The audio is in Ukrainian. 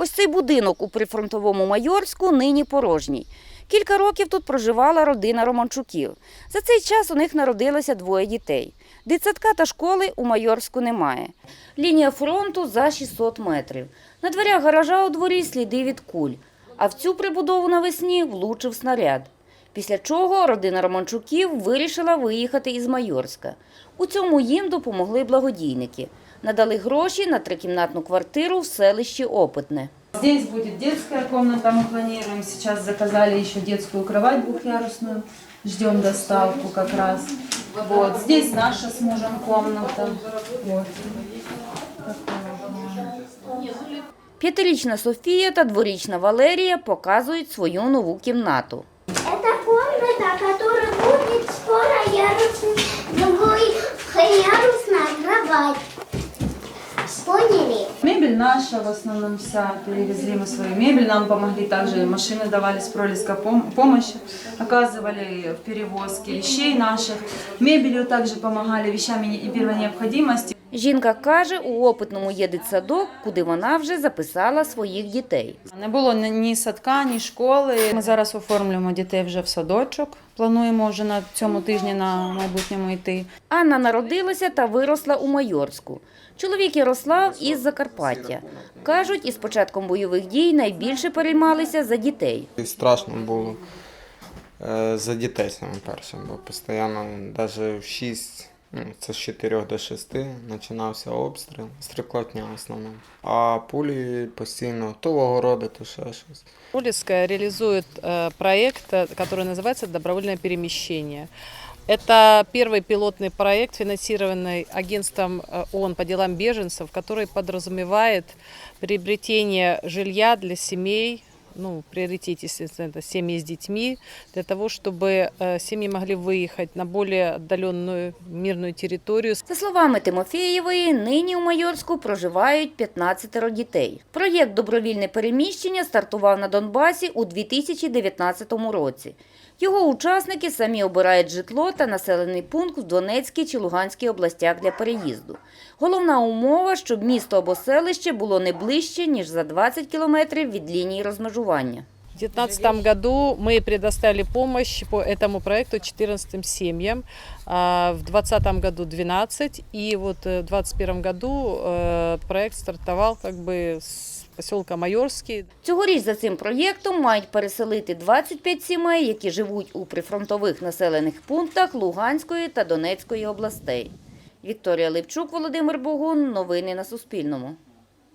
Ось цей будинок у прифронтовому Майорську нині порожній. Кілька років тут проживала родина Романчуків. За цей час у них народилося двоє дітей. Дитсадка та школи у Майорську немає. Лінія фронту за 600 метрів. На дверях гаража у дворі сліди від куль. А в цю прибудову навесні влучив снаряд. Після чого родина Романчуків вирішила виїхати із Майорська. У цьому їм допомогли благодійники. Надали гроші на трикімнатну квартиру в селищі Опитне. Здесь будет детская комната, мы планируем. Сейчас заказали еще детскую кровать двухъярусную. Ждем доставку как раз. Вот. Здесь наша с мужем комната. Вот. П'ятирічна Софія та дворічна Валерія показують свою нову кімнату. Это комната, которая будет скоро ярусная, другой ярусная кровать. Мебель наша в основном вся. Перевезли мы свою мебель. Нам помогли также машины давали с пролеска пом- помощь. Оказывали в перевозке вещей наших. Мебелью также помогали вещами не- первой необходимости. Жінка каже, у опитному є дитсадок, куди вона вже записала своїх дітей. Не було ні- садка, ні школи. Ми зараз оформлюємо дітей вже в садочок. Плануємо вже на цьому тижні на майбутньому йти. Анна народилася та виросла у Майорську. Чоловік Ярослав із Закарпаття. Кажуть, із початком бойових дій найбільше переймалися за дітей. Страшно було е, за дітей саме перше, бо постійно навіть в 6, ну, це з 4 до 6 починався обстріл, стрілкотня в основному. А пулі постійно то в огороди, то ще щось. Полиская реализует э, проект, э, который называется «Добровольное перемещение». Это первый пилотный проект, финансированный агентством э, ООН по делам беженцев, который подразумевает приобретение жилья для семей, ну, в приоритете, естественно, это семьи с детьми, для того, чтобы э, семьи могли выехать на более отдаленную мирную территорию, За словами Тимофєєвої, нині у Майорську проживають 15 дітей. Проєкт «Добровільне переміщення» стартував на Донбасі у 2019 році. Його учасники самі обирають житло та населений пункт в Донецькій чи Луганській областях для переїзду. Головна умова, щоб місто або селище було не ближче, ніж за 20 кілометрів від лінії розмежування. В 2019 году мы предоставили помощь по этому проекту 14 семьям, а в 2020 году 12, и вот э, в 2021 году э, проект стартовал как бы с поселка Майорський. Цьогоріч за цим проєктом мають переселити 25 сімей, які живуть у прифронтових населених пунктах Луганської та Донецької областей. Вікторія Липчук, Володимир Богун. Новини на Суспільному.